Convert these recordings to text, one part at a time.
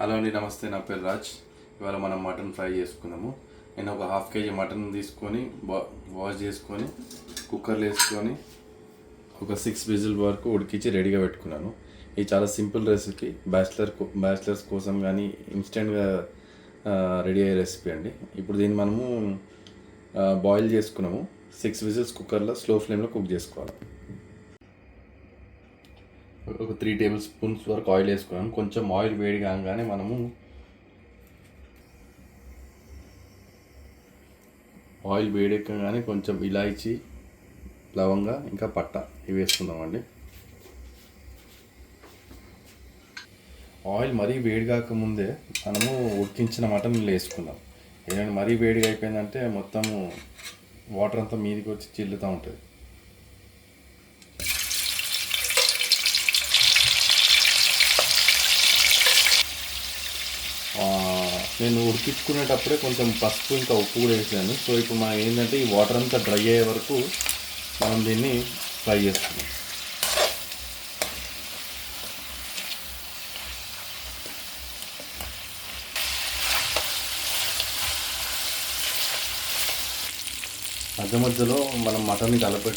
Hello అండి నమస్తే నా పేరు రాజ్. ఇవాళ మనం మటన్ ఫ్రై చేసుకుందాము. నేను ఒక హాఫ్ కేజీ మటన్ తీసుకొని వా- వాష్ చేసుకొని కుక్కర్లో వేసుకొని ఒక సిక్స్ విజిల్ వరకు ఉడికించి రెడీగా పెట్టుకున్నాను. ఇది చాలా సింపుల్ రెసిపీ. బ్యాచిలర్ బ్యాచిలర్స్ కోసం కానీ ఇన్స్టెంట్గా రెడీ అయ్యే రెసిపీ అండి. ఇప్పుడు దీన్ని మనము బాయిల్ చేసుకున్నాము. సిక్స్ విజిల్స్ కుక్కర్లో స్లో ఫ్లేమ్లో కుక్ చేసుకోవాలి. ఒక త్రీ టేబుల్ స్పూన్స్ వరకు ఆయిల్ వేసుకున్నాం. కొంచెం ఆయిల్ వేడి కాగానే మనము ఆయిల్ వేడెక్కగానే కొంచెం ఇలాచి లవంగా ఇంకా పట్ట ఇవి వేసుకుందామండి. ఆయిల్ మరీ వేడి కాకముందే మనము ఉడికించిన మటన్ వేసుకుందాం. ఏదైనా మరీ వేడిగా అయిపోయిందంటే మొత్తము వాటర్ అంతా మీదికి వచ్చి చిల్లుతూ ఉంటుంది. నేను ఉడికించుకునేటప్పుడే కొంచెం పసుపు ఇంకా ఉప్పు కూడా వేసాను. సో ఇప్పుడు మనం ఏంటంటే ఈ వాటర్ అంతా డ్రై అయ్యే వరకు మనం దీన్ని ఫ్రై చేస్తున్నాం. మధ్య మధ్యలో మనం మటన్ని కలపె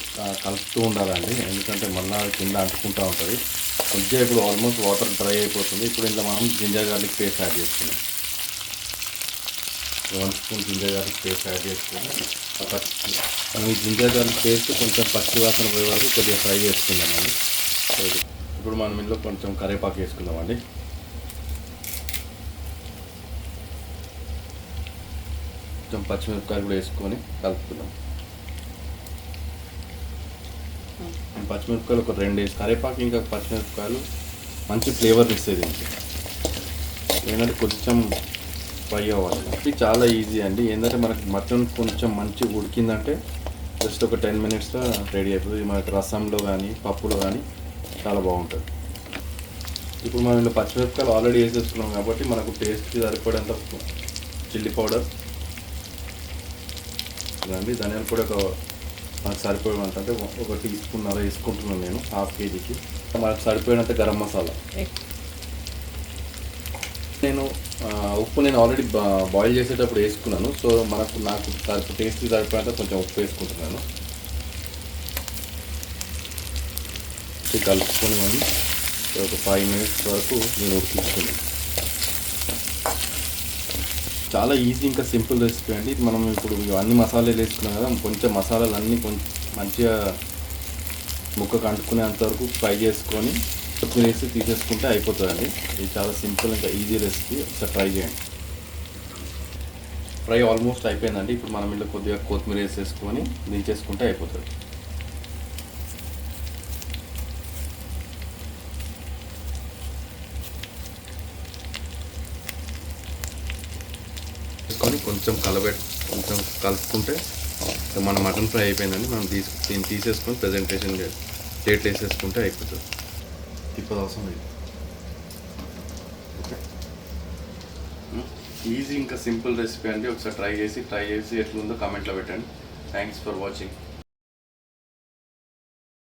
కలుపుతూ ఉండాలండి. ఎందుకంటే మళ్ళీ కింద అంటుకుంటూ ఉంటుంది. కొద్దిగా ఇప్పుడు ఆల్మోస్ట్ వాటర్ డ్రై అయిపోతుంది. ఇప్పుడు ఇంట్లో మనం జింజర్ గార్లిక్ పేస్ట్ యాడ్ చేసుకున్నాం. One spoon ginger garlic paste add చేసుకుని మనం ఈ జింజర్ గార్లిక్ పేస్ట్ కొంచెం పచ్చి వాసన పోయే వరకు కొద్దిగా ఫ్రై చేసుకుందామండి ఇప్పుడు మనం ఇందులో కొంచెం కరివేపాకు వేసుకుందామండి కొంచెం పచ్చిమిరపకాయలు కూడా వేసుకొని కలుపుకుందాం. పచ్చిమిరపకాయలు ఒక రెండు వేసి కరివేపాకు ఇంకా పచ్చిమిరపకాయలు మంచి ఫ్లేవర్ ఇస్తుంది ఏంటంటే కొంచెం ఫ్రై అవ్వాలి. ఇది చాలా ఈజీ అండి. ఏంటంటే మనకి మటన్ కొంచెం మంచి ఉడికిందంటే జస్ట్ ఒక టెన్ మినిట్స్లో రెడీ అయిపోతుంది. మనకి రసంలో కానీ పప్పులో కానీ చాలా బాగుంటుంది. ఇప్పుడు మనం ఇందులో పచ్చిమిరపకాయలు ఆల్రెడీ వేసేసుకున్నాం కాబట్టి మనకు టేస్ట్కి సరిపడేంత చిల్లీ పౌడర్ ఇదండి. ధనియాల కూడా ఒక మనకు సరిపోయినంత అంటే ఒక టీ స్పూన్ అలా వేసుకుంటున్నాను నేను హాఫ్ కేజీకి మనకు సరిపోయినంత గరం మసాలా. నేను ఉప్పు నేను ఆల్రెడీ బాయిల్ చేసేటప్పుడు వేసుకున్నాను. సో మనకు నాకు సరిపో టేస్ట్కి సరిపోయినంత కొంచెం ఉప్పు వేసుకుంటున్నాను. కలుపుకొని మనం ఒక ఫైవ్ మినిట్స్ వరకు నేను ఉడికించుకున్నాను చాలా ఈజీ ఇంకా సింపుల్ రెసిపీ అండి. ఇది మనం ఇప్పుడు అన్ని మసాలాలు వేసుకున్నాం కదా కొంచెం మసాలాలు అన్నీ కొంచెం మంచిగా ముక్కకు అంటుకునేంత వరకు ఫ్రై చేసుకొని కొత్తిమీర వేసి తీసేసుకుంటే అయిపోతుందండి. ఇది చాలా సింపుల్ ఇంకా ఈజీ రెసిపీ. ఒకసారి ట్రై చేయండి. ఫ్రై ఆల్మోస్ట్ అయిపోయిందండి. ఇప్పుడు మనం ఇంట్లో కొద్దిగా కొత్తిమీర వేసేసుకొని దించేసుకుంటే అయిపోతుంది. వేసుకొని కొంచెం కలబెట్ కొంచెం కలుపుకుంటే మన మటన్ ఫ్రై అయిపోయిందండి. మనం తీసు దీన్ని తీసేసుకొని ప్రజెంటేషన్ ప్లేట్లు వేసేసుకుంటే అయిపోతుంది. తిప్పదు అవసరం లేదు ఓకే ఈజీ ఇంకా సింపుల్ రెసిపీ అండి. ఒకసారి ట్రై చేసి ట్రై చేసి ఎట్లుందో కామెంట్లో పెట్టండి. Thanks for watching